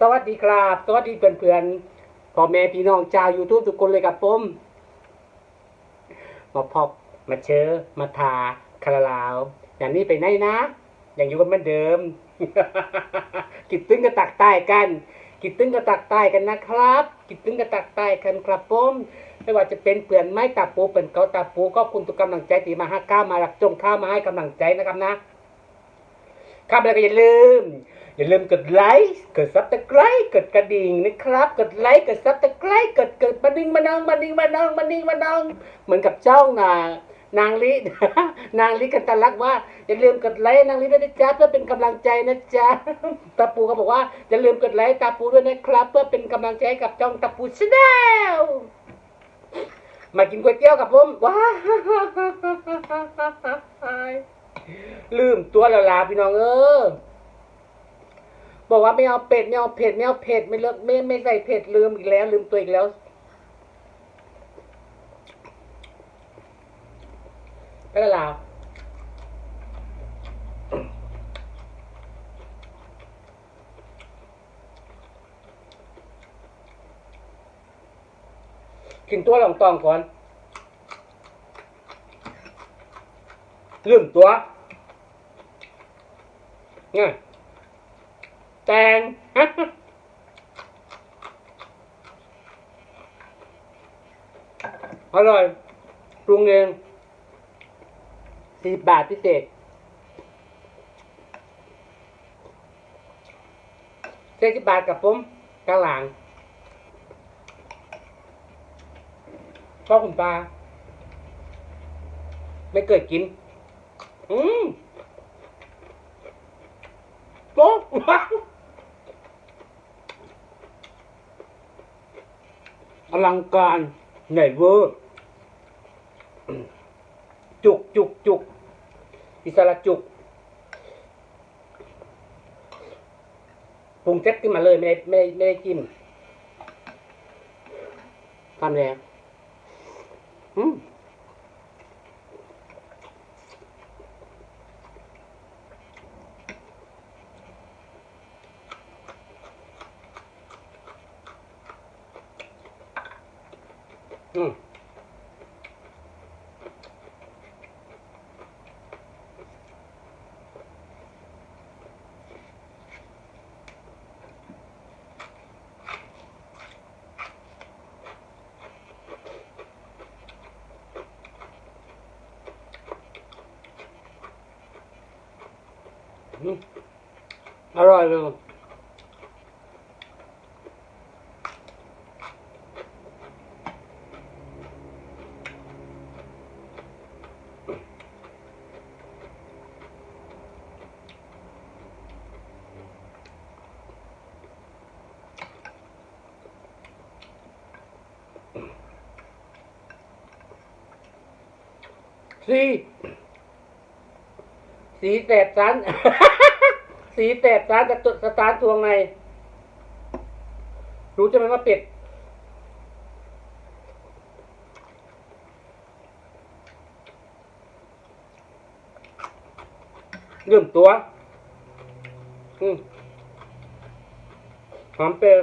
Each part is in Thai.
สวัสดีครับ สวัสดีเพื่อนๆพ่อแม่พี่น้องชาวยูทูบทุกคนเลยครับผมมาพบมาเชอมาทาคาราลาว อย่างนี้ไปไหนนะ อย่างอยู่กันเหมือนเดิม กิดตึ้งกระตักใต้กัน กิดตึ้งกระตักใต้กันนะครับ กิดตึ้งกระตักใต้กันครับผมไม่ว่าจะเป็นเปลี่ยนไม้ตาปูเป็นเกาตาปูก็คุณทุกกำลังใจตีมาห้าก้ามาหลักจงข้าวมาให้กำลังใจนะครับนะครับแล้วก็อย่าลืม อย่าลืมกดไลค์กดซับสไครต์กดกระดิ่งนะครับ กดไลค์กดซับสไครต์กดกดมาดิ่งมาน้องมาดิ่งมาน้องมาดิ่งมาน้อง เหมือนกับเจ้านานางลินางลิกันตะลักว่าอย่าลืมกดไลค์นางลิด้วยนะจ๊ะเพื่อเป็นกำลังใจนะจ๊ะตาปูเขาบอกว่าอย่าลืมกดไลค์ตาปูด้วยนะครับ เพื่อเป็นกำลังใจกับจ้องตาปูชาแนลมากินก๋วยเตี๋ยวกับผมว้าลืมตัวละลาพี่น้องเออ บอกว่าไม่เอาเป็ดไม่เอาเผ็ดไม่เอาเผ็ดไม่เลิกไม่ไม่ใส่เผ็ดลืมอีกแล้ว ลืมตัวอีกแล้วไปล้วลาวกินตัวลองตองก่อน ลืมตัวเนี่ย แตงอร่อยปรุงเองสี่บาทพิเศษเจ็ดสิบบาทกับผมกลางหลังพ่อคุณปลาไม่เกิดกิน อืมโป๊ะว้าว อลังการใหญ่เวอร์จุกจุกจุกอิสระจุกปรุงเซ็ตขึ้นมาเลยไม่ได้ไม่ได้ไม่ได้จิ้มทำแล้วอืม อร่อยเลยสีสีแสบสัน สีแสบสันจะตุสตาร์ททวงใน รู้ใช่ไหมว่าเป็ด เริ่มตัว อืมหอมเปรี้ยว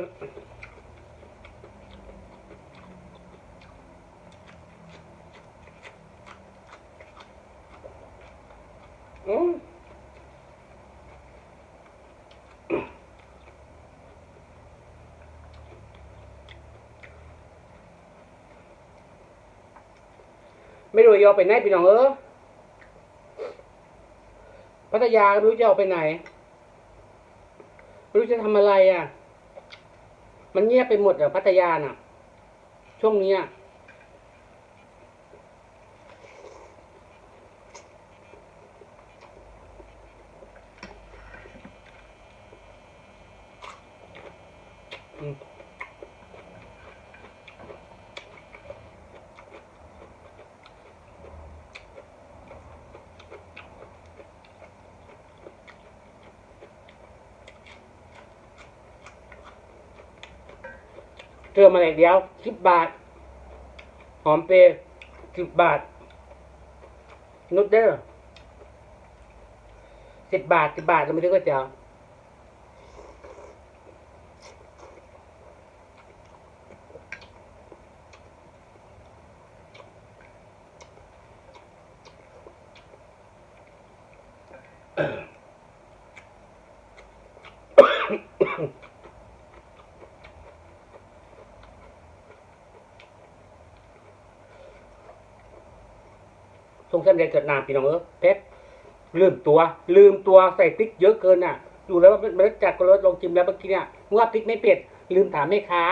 อืม ไม่รู้จะเอาไปไหนพี่น้องเออพัทยาไม่รู้จะเอาไปไหนไม่รู้จะทำอะไรอะ มันเงียบไปหมดอะพัทยาน่ะ ช่วงเนี้ยอืม เติมาเลยเดียวสิบบาท หอมเปรย์สิบบาท นุดเดอร์สิบบาทสิบบาทเราไม่ได้ก็เจ้า สงสัยได้เกิดนามพี่น้องเออเพชรลืมตัว ลืมตัวใส่พริกเยอะเกินอะ ดูแล้วมันมันจากกรสลองจิ้มแล้วเมื่อกี้เนี่ยว่าพริกไม่เผ็ดลืมถามแม่ค้า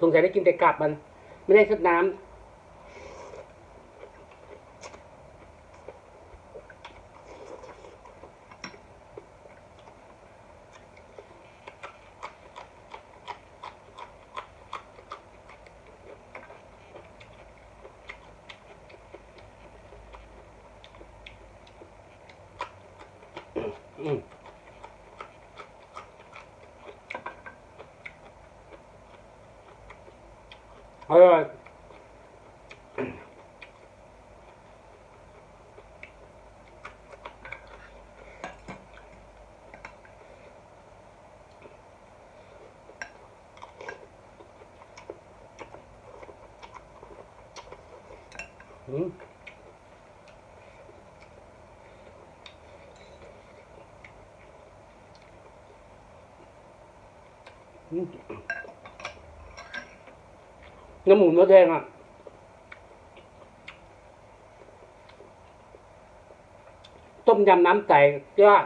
สงสัยได้กินแต่กลับมัน ไม่ได้สดน้ำ อืม อร่อยอืมอืม น้ำหมูเนื้อแดงอะ ต้มยำน้ำใสยอด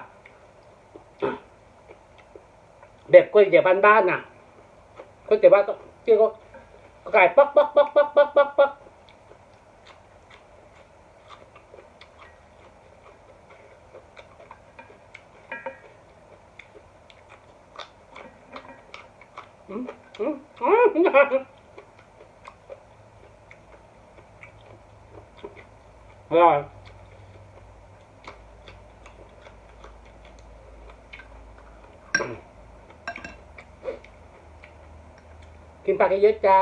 แบบก๋วยเตี๋ยวบ้านๆน่ะก๋วยเตี๋ยวบ้านก็เจียวก็ไก่ป๊อกป๊อกป๊อกป๊อกป๊อกป๊อกป๊อกอืมอืมอืม อร่อยกินปลาเยอะๆจ้า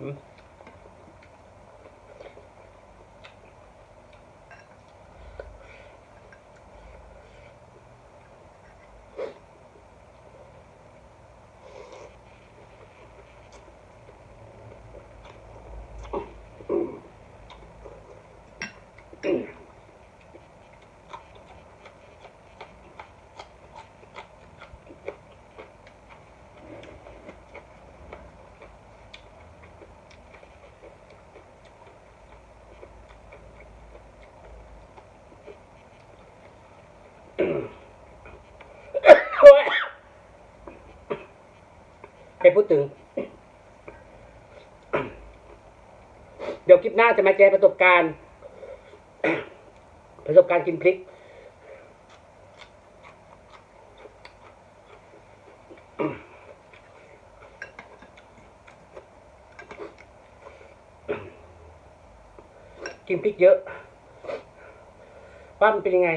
อืมโอ้ยให้ พูดถึง เดี๋ยวคลิปหน้าจะมาแชร์ประสบการณ์ ประสบการณ์กินพริก กินพริกเยอะว่ามันเป็นยังไง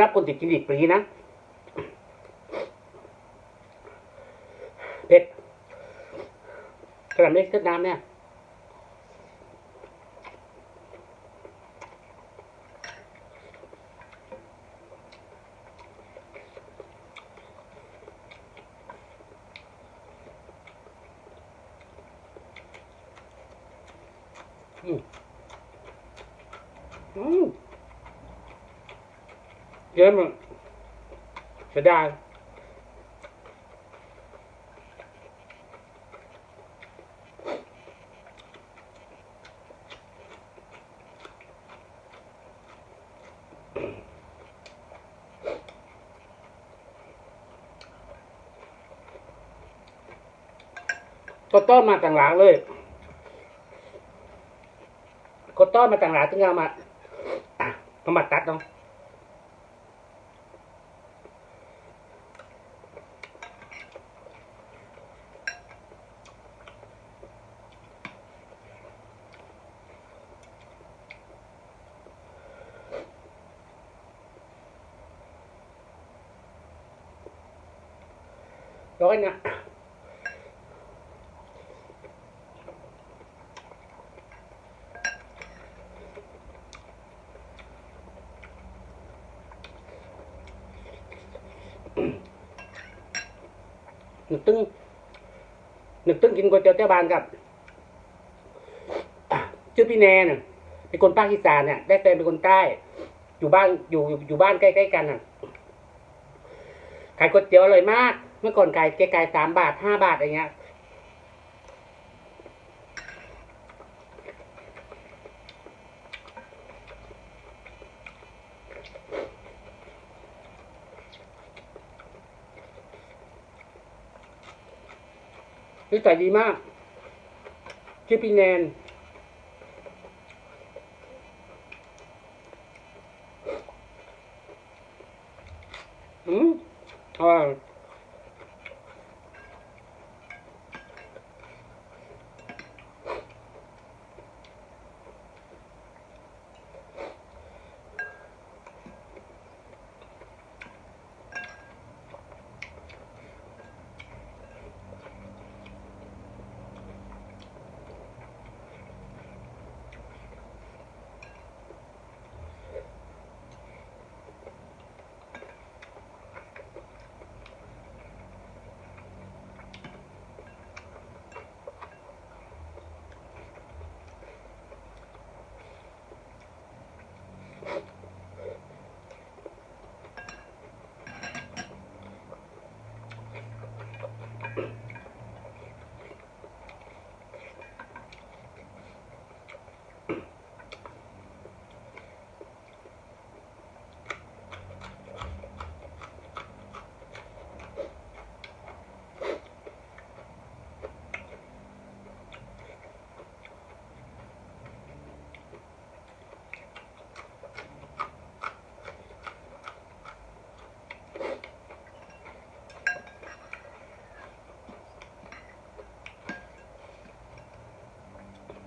รับคนติดกินดิบปรีนะเผ็ดกระหล่ำเล็กเส้นน้ำเนี่ยอืมอืม เยอมากเสียดายก็ต้อนมาต่างหลังเลย ก็ต้อนมาต่างหลังถึงเอามาอะเอามาตัดเนาะ นึกตึ้งนึกตึ้งกินก๋วยเตี๋ยวเจ้าบานกับชื่อพี่แนนน่ะเป็นคนภาคอีสานเนี่ยได้แฟนเป็นคนใต้ อยู่บ้านอยู่อยู่บ้านใกล้ๆกันน่ะขายก๋วยเตี๋ยวอร่อยมาก เมื่อก่อนขายไกลๆสามบาทห้าบาทอะไรเงี้ย นิสัยดีมากชื่อพี่แนน อืมอร่อย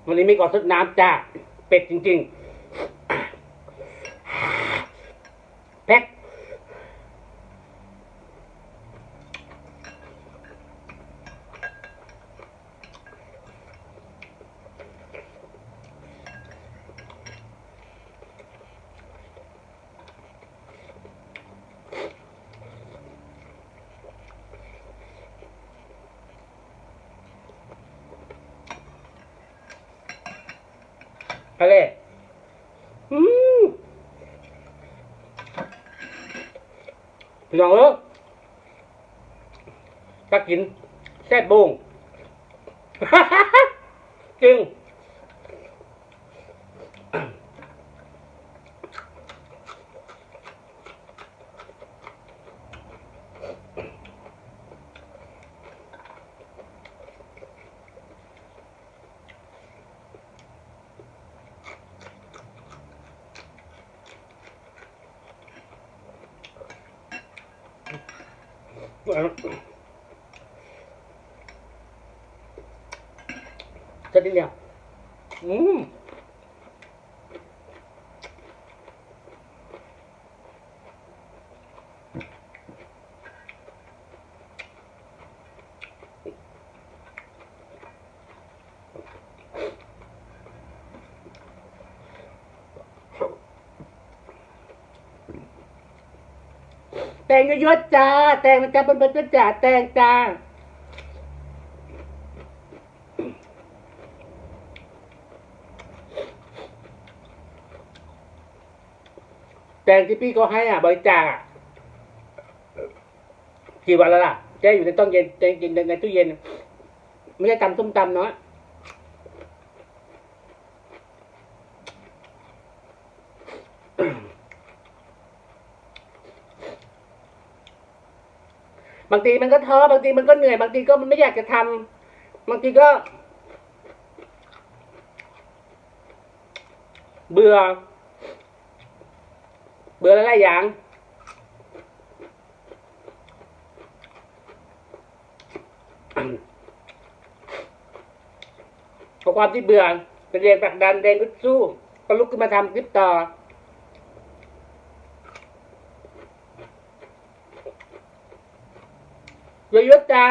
วันนี้ไม่ก่อนทดน้ำจ้าเป็ดจริง ๆ อะไรอืมพี่น้องเออถ้ากินแซ่บบุ้งจริง จะดีเนี่ยอืมแต งเยอะๆจ้า แตงมันจะเป็นเป็นจ่าแตงจ้าแตงที่พี่เขาให้อะ บริจาคอะกี่วันแล้วล่ะแกอยู่ในตู้เย็นแกกินในตู้เย็น ไม่ได้ตำส้มตำเนาะ บางทีมันก็ท้อบางทีมันก็เหนื่อย บางทีก็มันไม่อยากจะทำบางทีก็ เบื่อ เบื่อหลายๆอย่างเพราะความที่เบื่อเป็นแรงผลักดันแรงอึดสู้ ก็ลุกขึ้นมาทำคลิปต่อ เยอะๆจ้า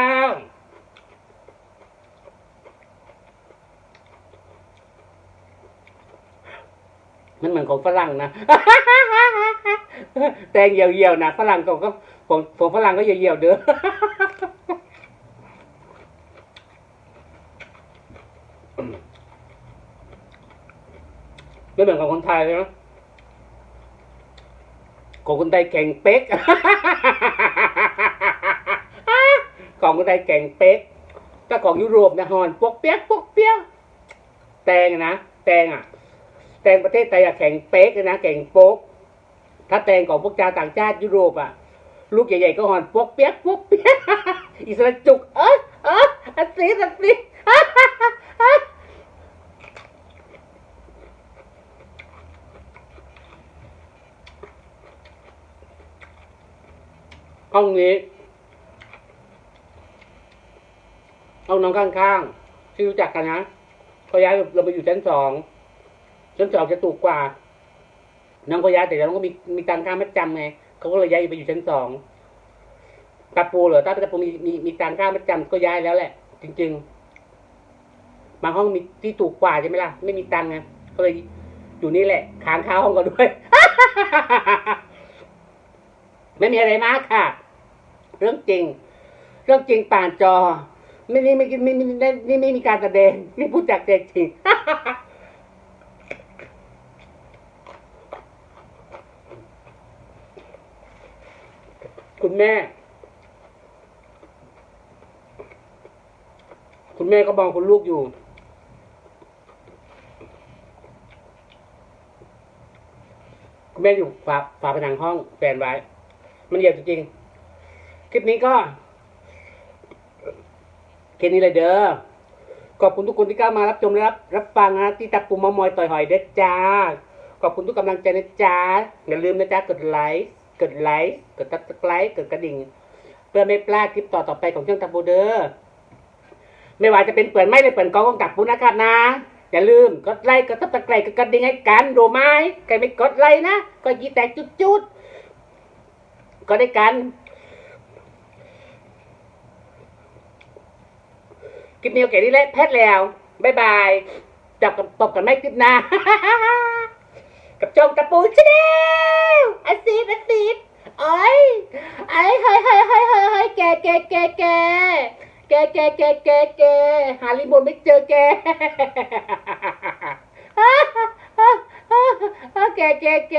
มันเหมือนของฝรั่งนะ แตงเหี่ยวๆนะฝรั่งก็ของของฝรั่งก็เหี่ยวๆเด้อไม่เหมือนของคนไทยเลยนะของคนไทยแข็งเป๊ก ของคนไทยแข็งเป๊กถ้าของยุโรปนะฮอนปวกเปียกปวกเปียกแตงนะแตงอะ แตงประเทศไทยอะแข็งเป๊กนะแข็งโป๊กถ้าแตงของพวกชาวต่างชาติยุโรปอะ ลูกใหญ่ๆก็หอนปวกเปียกปวกเปียกอิสระจุกเอ้ยเอ้ยอันซีอันซีห้องนี้ ห้องน้องข้างๆที่รู้จักกันนะเขาย้ายเราไปอยู่ชั้นสองชั้นสองจะถูกกว่า น้องก็ย้ายแต่น้องก็มีมีตังค่ามัดจำไงเขาก็เลยย้ายไปอยู่ชั้นสองตาปูเหรอถ้าตาปูมีมีมีตังค่ามัดจำก็ย้ายแล้วแหละ จริง ๆ บางห้องมีที่ถูกกว่าใช่ไหมล่ะไม่มีตังค์ไงก็เลยอยู่นี่แหละค้างค่าห้องก็ด้วยไม่มีอะไรมากค่ะ เรื่องจริง เรื่องจริงป่านจอ ไม่นี่ไม่ไม่ไม่ไม่นี่ไม่มีการแสดงนี่พูดจากใจจริง คุณแม่ คุณแม่ก็มองคุณลูกอยู่ คุณแม่อยู่ฝาฝาผนังห้องแฟนไว้ มันเหยียบจริงๆคลิปนี้ก็ ค่นี้เลยเด้อขอบคุณทุกคนที่เข้ามารับชมและรับรับฟังนะที่ตับปุ่มมอมอยต่อยหอยเด็ดจ้า ขอบคุณทุกกำลังใจนะจ้าอย่าลืมนะจ้ากดไลค์กดไลค์กดตับสไครต์กดกระดิ่ง เพื่อไม่พลาดคลิปต่อต่อไปของช่องตับบูเด้อไม่ว่าจะเป็นเปิดไม่ได้เปิดกองของตับปูนะครับนะอย่าลืมกดไลค์กดตับสไครต์กดกระดิ่งให้กันรู้ไหมใครไม่กดไลค์นะก็ยีแตกจุดๆก็ได้กัน คลิปนี้โอเคนี่แหละแพทย์แล้วบายบายจับกับตบกันไม่คลิปหน้ากับจงตะปูชแนลอาซีดอาซีดเอ้ยไอ้เฮ้ยเฮ้ยเฮ้ยเฮ้ยเฮ้ยแกแกแกแกแกแกแกแกแกหาลิมอนไม่เจอแกแกแกแก